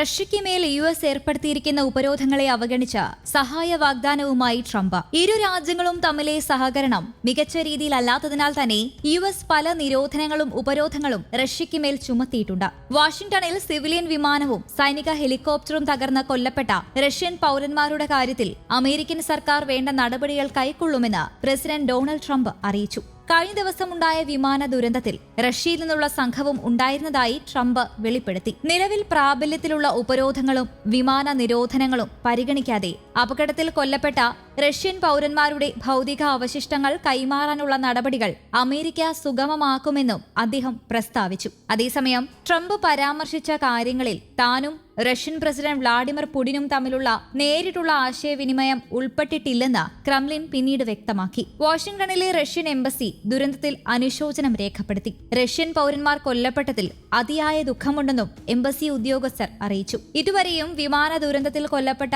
റഷ്യയ്ക്ക് മേൽ U S ഏർപ്പെടുത്തിയിരിക്കുന്ന ഉപരോധങ്ങളെ അവഗണിച്ച സഹായ വാഗ്ദാനവുമായി Trump. ഇരു രാജ്യങ്ങളും തമ്മിലെ സഹകരണം മികച്ച രീതിയിലല്ലാത്തതിനാൽ തന്നെ യു എസ് പല നിരോധനങ്ങളും ഉപരോധങ്ങളും റഷ്യയ്ക്ക് മേൽ ചുമത്തിയിട്ടുണ്ട്. വാഷിംഗ്ടണിൽ സിവിലിയൻ വിമാനവും സൈനിക ഹെലികോപ്റ്ററും തകർന്ന് കൊല്ലപ്പെട്ട റഷ്യൻ പൌരന്മാരുടെ കാര്യത്തിൽ അമേരിക്കൻ സർക്കാർ വേണ്ട നടപടികൾ കൈക്കൊള്ളുമെന്ന് പ്രസിഡന്റ് ഡൊണാൾഡ് ട്രംപ് അറിയിച്ചു. കഴിഞ്ഞ ദിവസമുണ്ടായ വിമാന ദുരന്തത്തിൽ റഷ്യയിൽ നിന്നുള്ള സംഘവും ഉണ്ടായിരുന്നതായി ട്രംപ് വെളിപ്പെടുത്തി. നിലവിൽ പ്രാബല്യത്തിലുള്ള ഉപരോധങ്ങളും വിമാന നിരോധനങ്ങളും പരിഗണിക്കാതെ അപകടത്തിൽ കൊല്ലപ്പെട്ട റഷ്യൻ പൗരന്മാരുടെ ഭൗതിക അവശിഷ്ടങ്ങൾ കൈമാറാനുള്ള നടപടികൾ അമേരിക്ക സുഗമമാക്കുമെന്നും അദ്ദേഹം പ്രസ്താവിച്ചു. അതേസമയം ട്രംപ് പരാമർശിച്ച കാര്യങ്ങളിൽ താനും റഷ്യൻ പ്രസിഡന്റ് വ്ളാഡിമിർ പുടിനും തമ്മിലുള്ള നേരിട്ടുള്ള ആശയവിനിമയം ഉൾപ്പെട്ടിട്ടില്ലെന്ന് ക്രംലിൻ പിന്നീട് വ്യക്തമാക്കി. വാഷിംഗ്ടണിലെ റഷ്യൻ എംബസി ദുരന്തത്തിൽ അനുശോചനം രേഖപ്പെടുത്തി. റഷ്യൻ പൗരന്മാർ കൊല്ലപ്പെട്ടതിൽ അതിയായ ദുഃഖമുണ്ടെന്നും എംബസി ഉദ്യോഗസ്ഥർ അറിയിച്ചു. ഇതുവരെയും വിമാന ദുരന്തത്തിൽ കൊല്ലപ്പെട്ട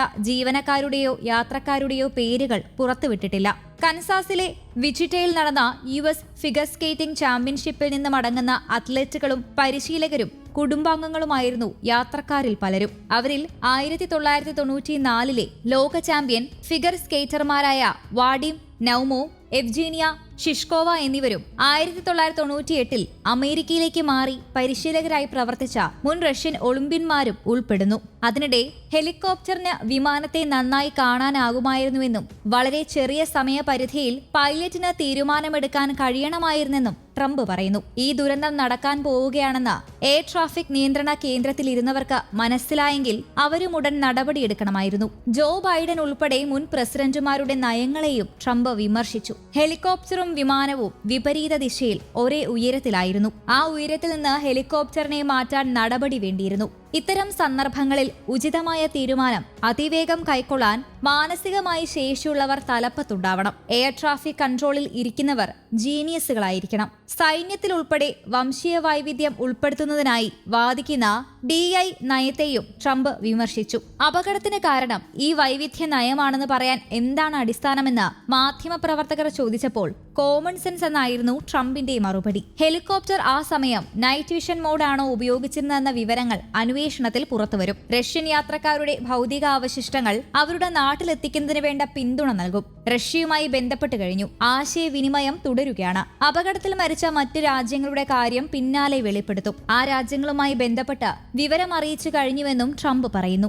ജീവനക്കാരുടെയോ യാത്രക്കാരുടെയോ പേരുകൾ പുറത്തുവിട്ടിട്ടില്ല. കൻസാസിലെ വിജിറ്റയിൽ നടന്ന യു എസ് ഫിഗർ സ്കേറ്റിംഗ് ചാമ്പ്യൻഷിപ്പിൽ നിന്ന് മടങ്ങുന്ന അത്ലറ്റുകളും പരിശീലകരും കുടുംബാംഗങ്ങളുമായിരുന്നു യാത്രക്കാരിൽ പലരും. അവരിൽ ആയിരത്തി തൊള്ളായിരത്തി തൊണ്ണൂറ്റിനാലിലെ ലോക ചാമ്പ്യൻ ഫിഗർ സ്കേറ്റർമാരായ വാഡിം നൌമോ എവ്ജീനിയ ഷിഷ്കോവ എന്നിവരും ആയിരത്തി തൊള്ളായിരത്തി തൊണ്ണൂറ്റിയെട്ടിൽ അമേരിക്കയിലേക്ക് മാറി പരിശീലകരായി പ്രവർത്തിച്ച മുൻ റഷ്യൻ ഒളിമ്പ്യന്മാരും ഉൾപ്പെടുന്നു. അതിനിടെ ഹെലികോപ്റ്ററിന് വിമാനത്തെ നന്നായി കാണാനാകുമായിരുന്നുവെന്നും വളരെ ചെറിയ സമയപരിധിയിൽ പൈലറ്റിന് തീരുമാനമെടുക്കാൻ കഴിയണമായിരുന്നെന്നും ട്രംപ് പറയുന്നു. ഈ ദുരന്തം നടക്കാൻ പോവുകയാണെന്ന് എയർ ട്രാഫിക് നിയന്ത്രണ കേന്ദ്രത്തിൽ ഇരുന്നവർക്ക് മനസ്സിലായെങ്കിൽ അവരും ഉടൻ നടപടിയെടുക്കണമായിരുന്നു ജോ ബൈഡൻ ഉൾപ്പെടെ മുൻ പ്രസിഡന്റുമാരുടെ നയങ്ങളെയും ട്രംപ് വിമർശിച്ചു. ഹെലികോപ്റ്ററും വിമാനവും വിപരീത ദിശയിൽ ഒരേ ഉയരത്തിലായിരുന്നു. ആ ഉയരത്തിൽ നിന്ന് ഹെലികോപ്റ്ററിനെ മാറ്റാൻ നടപടി വേണ്ടിയിരുന്നു. ഇത്തരം സന്ദർഭങ്ങളിൽ ഉചിതമായ തീരുമാനം അതിവേഗം കൈക്കൊള്ളാൻ മാനസികമായി ശേഷിയുള്ളവർ തലപ്പത്തുണ്ടാവണം. എയർ ട്രാഫിക് കൺട്രോളിൽ ഇരിക്കുന്നവർ ജീനിയസുകളായിരിക്കണം. സൈന്യത്തിൽ ഉൾപ്പെടെ വംശീയ വൈവിധ്യം ഉൾപ്പെടുത്തുന്നതിനായി വാദിക്കുന്ന ഡി ഐ നയത്തെയും ട്രംപ് വിമർശിച്ചു. അപകടത്തിന് കാരണം ഈ വൈവിധ്യ നയമാണെന്ന് പറയാൻ എന്താണ് അടിസ്ഥാനമെന്ന് മാധ്യമപ്രവർത്തകർ ചോദിച്ചപ്പോൾ കോമൺ സെൻസ് എന്നായിരുന്നു ട്രംപിന്റെ മറുപടി. ഹെലികോപ്റ്റർ ആ സമയം നൈറ്റ് വിഷൻ മോഡാണോ ഉപയോഗിച്ചിരുന്നതെന്ന വിവരങ്ങൾ അന്വേഷണത്തിൽ പുറത്തുവരും റഷ്യൻ യാത്രക്കാരുടെ ഭൗതികാവശിഷ്ടങ്ങൾ അവരുടെ നാട്ടിലെത്തിക്കുന്നതിന് വേണ്ട പിന്തുണ നൽകും. റഷ്യയുമായി ബന്ധപ്പെട്ട് കഴിഞ്ഞു. ആശയവിനിമയം തുടരുകയാണ്. അപകടത്തിൽ മരിച്ച മറ്റ് രാജ്യങ്ങളുടെ കാര്യം പിന്നാലെ വെളിപ്പെടുത്തും. ആ രാജ്യങ്ങളുമായി ബന്ധപ്പെട്ട് വിവരം അറിയിച്ചു കഴിഞ്ഞുവെന്നും ട്രംപ് പറയുന്നു.